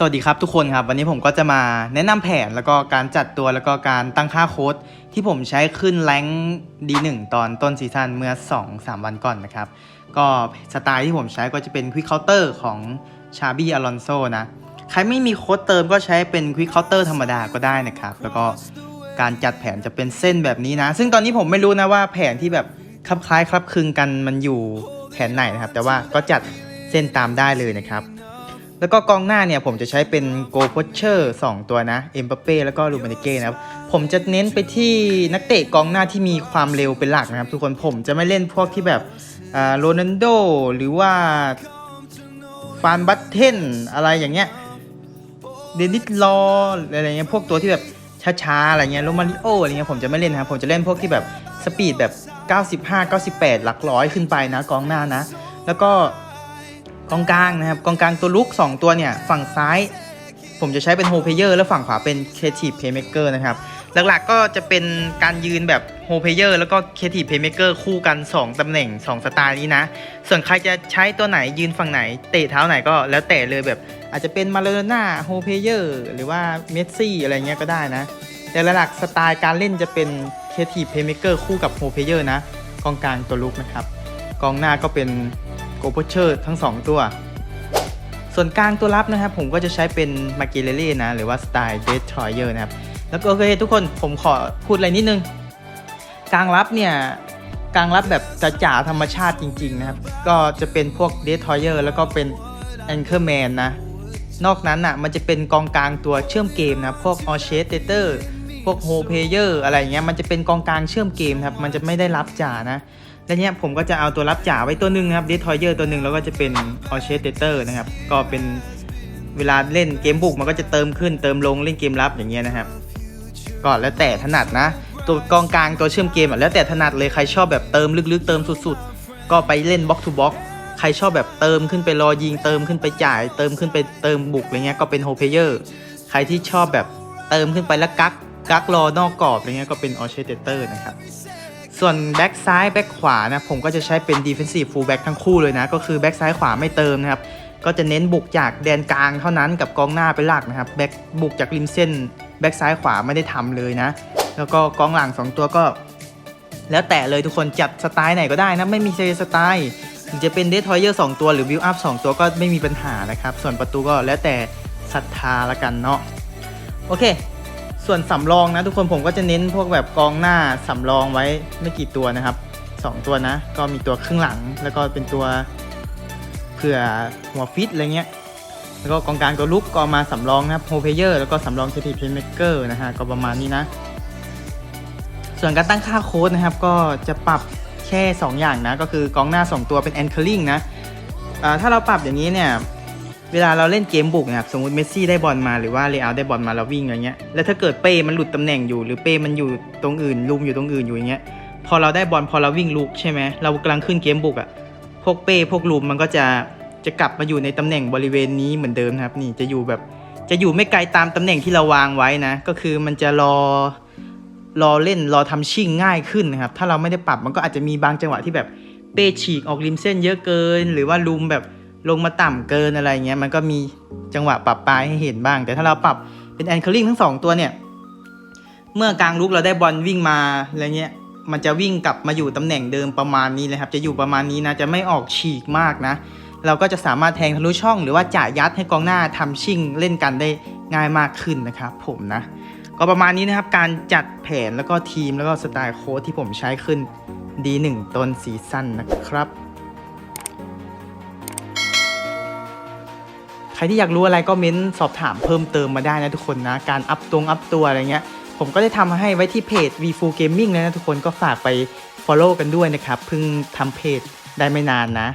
สวัสดีครับทุกคนครับ วันนี้ผมก็จะมาแนะนำแผนแล้วก็การจัดตัวแล้วก็การตั้งค่าโค้ด ที่ผมใช้ขึ้นแรงดีหนึ่งตอนต้นซีซั่นเมื่อ 2-3 วันก่อนนะครับ ก็สไตล์ที่ผมใช้ก็จะเป็นควิกเคาน์เตอร์ของชาบี้อลอนโซนะ ใครไม่มีโค้ดเติมก็ใช้เป็นควิกเคาน์เตอร์ธรรมดาก็ได้นะครับ แล้วก็การจัดแผนจะเป็นเส้นแบบนี้นะ ซึ่งตอนนี้ผมไม่รู้นะว่าแผนที่แบบคลับคล้ายคลับคลึงกันมันอยู่แผนไหนนะครับ แต่ว่าก็จัดเส้นตามได้เลยนะครับ แล้วก็กองหน้าเนี่ยผมจะใช้เป็นโกโพเชอร์2ตัวนะเอ็มบัปเป้แล้วก็ลูมานิเก้นะครับผมจะเน้นไปที่นักเตะกองหน้าที่มีความเร็วเป็นหลักนะครับ ทุกคนผมจะไม่เล่นพวกที่แบบอ่าโรนัลโดหรือว่าฟานบัตเทนอะไรอย่างเงี้ยเดนิสลออะไรเงี้ยพวกตัวที่แบบช้าๆอะไรเงี้ยโรมาริโออะไรเงี้ยผมจะไม่เล่นนะครับผมจะเล่นพวกที่แบบสปีดแบบ 95 98 หลักร้อยขึ้นไปนะกองหน้านะ แล้วก็ กองกลางนะครับกองกลางตัวลุก 2 ตัวเนี่ย ฝั่งซ้าย ผมจะใช้เป็นโฮเพเยอร์และฝั่งขวาเป็น Creative Playmaker นะครับ หลักๆก็จะเป็นการยืนแบบโฮเพเยอร์แล้วก็ Creative Playmaker คู่กัน 2 ตำแหน่ง 2 สไตล์นี้นะ ส่วนใครจะใช้ตัวไหนยืนฝั่งไหน เตะเท้าไหนก็แล้วแต่เลยแบบอาจจะเป็นมา r โ d น่าโฮเพเยอร์หรือว่าเมสซี่อะไรเงี้ยก็ได้นะ แต่หลักๆสไตล์การเล่นจะเป็น Creative Playmaker คู่กับโฮเพเยอร์นะกองกลางตัวลุกนะครับกองหน้าก็เป็น โกโพเชอร์ทั้ง 2 ตัว ส่วนกลางตัวรับนะครับ ผมก็จะใช้เป็นมาเกเลเล่นะ หรือว่าสไตล์เด t ทรอยเออร์นะครับ แล้วก็โอเคทุกคนผมขอพูดอะไรนิดนึง กลางรับเนี่ย กลางรับแบบจ๋าธรรมชาติจริง ๆ นะครับ ก็จะเป็นพวกเด t ทรอยเออร์แล้วก็เป็นแองเกอร์แมนนะ นอกนั้นอะมันจะเป็นกองกลางตัวเชื่อมเกมนะพวกออเชสเตเตอร์พวกโฮเพเยอร์อะไรเงี้ยมันจะเป็นกองกลางเชื่อมเกมครับ มันจะไม่ได้รับจ่านะ แล้วเนี้ยผมก็จะเอาตัวรับจ่าไว้ตัวหนึ่งนะครับเดททอยเยอร์ตัวหนึ่งแล้วก็จะเป็นออเชสเตเตอร์นะครับ ก็เป็นเวลาเล่นเกมบุกมันก็จะเติมขึ้นเติมลงเล่นเกมรับอย่างเงี้ยนะครับ ก็แล้วแต่ถนัดนะ ตัวกองกลางตัวเชื่อมเกมอะแล้วแต่ถนัดเลยใครชอบแบบเติมลึกๆ เติมสุดๆ ก็ไปเล่นบล็อกทูบล็อกใครชอบแบบเติมขึ้นไปรอยิงเติมขึ้นไปจ่าย เติมขึ้นไปเติมบุกอะไรเงี้ยก็เป็นโฮเพเยอร์ใครที่ชอบแบบเติมขึ้นไปแล้วกักกักรอนอกกรอบอะไรเงี้ยก็เป็นออเชสเตเตอร์นะครับ ส่วนแบ็กซ้ายแบ็กขวานะผมก็จะใช้เป็น Defensive Full Back ทั้งคู่เลยนะ ก็คือแบ็กซ้ายขวาไม่เติมนะครับ ก็จะเน้นบุกจากแดนกลางเท่านั้นกับกองหน้าเป็นหลักนะครับแบ็กบุกจากริมเส้นแบ็กซ้ายขวาไม่ได้ทำเลยนะ แล้วก็กองหลัง 2 ตัวก็ แล้วแต่เลยทุกคนจัดสไตล์ไหนก็ได้นะ ไม่มีสไตล์จะเป็นเดททอยเยอร์สตัวหรือวิวอัพสตัวก็ไม่มีปัญหานะครับ ส่วนประตูก็แล้วแต่ศรัทธาละกันเนาะโอเค ส่วนสำรองนะทุกคนผมก็จะเน้นพวกแบบกองหน้าสำรองไว้ไม่กี่ตัวนะครับ 2 ตัวนะ ก็มีตัวครึ่งหลัง แล้วก็เป็นตัวเผื่อหัวฟิตอะไรเงี้ย แล้วก็กองกลางตัวลุกก็มาสำรองนะครับโฮเพเยอร์แล้วก็สำรองเคทีเพย์เมเกอร์นะฮะก็ประมาณนี้นะ ส่วนการตั้งค่าโค้ดนะครับ ก็จะปรับแค่ 2 อย่างนะ ก็คือกองหน้า 2 ตัวเป็น anchoring นะถ้าเราปรับอย่างนี้เนี่ย เวลาเราเล่นเกมบุกนะครับสมมติเมสซี่ได้บอลมาหรือว่าเรอัลได้บอลมาเราวิ่งอะไรเงี้ยแล้วถ้าเกิดเป้มันหลุดตำแหน่งอยู่ หรือเป้มันอยู่ตรงอื่นลุมอยู่ตรงอื่นอยู่อย่างเงี้ยพอเราได้บอลพอเราวิ่งลุกใช่ไหมเรากำลังขึ้นเกมบุกอะ่ะพวกเป้พวกลุมมันก็จะจะกลับมาอยู่ในตำแหน่งบริเวณนี้เหมือนเดิมนะครับนี่จะอยู่แบบจะอยู่ไม่ไกลตามตำแหน่งที่เราวางไว้นะ ก็คือมันจะรอรอเล่นรอทำชิ่งง่ายขึ้นนะครับถ้าเราไม่ได้ปรับมันก็อาจจะมีบางจังหวะที่แบบเป้ฉีกออกริมเส้นเยอะเกิน หรือว่าลุมแบบ ลงมาต่ำเกินอะไรเงี้ยมันก็มีจังหวะปรับปลายให้เห็นบ้าง แต่ถ้าเราปรับเป็นแอนค r ริงทั้งสองตัวเนี่ย เมื่อกลางลุกเราได้บอลวิ่งมาอะไรเงี้ยมันจะวิ่งกลับมาอยู่ตำแหน่งเดิมประมาณนี้เลยครับ จะอยู่ประมาณนี้นะ จะไม่ออกฉีกมากนะ เราก็จะสามารถแทงทะลุช่องหรือว่าจ่ายยัดให้กองหน้าทำชิ่งเล่นกันได้ง่ายมากขึ้นนะครับผมนะ ก็ประมาณนี้นะครับ การจัดแผนแล้วก็ทีมแล้วก็สไตล์โค้ดที่ผมใช้ขึ้น D1 ต้นซีซั่นนะครับ ครที่อยากรู้อะไรก็เม้นสอบถามเพิ่มเติมมาได้นะทุกคนนะ การอัพตรงอัพตัวอะไรเงี้ย ผมก็ได้ทำให้ไว้ที่เพจ v f u Gaming แล้วนะทุกคนก็ฝากไป Follow กันด้วยนะครับเพิ่งทำเพจได้ไม่นานนะ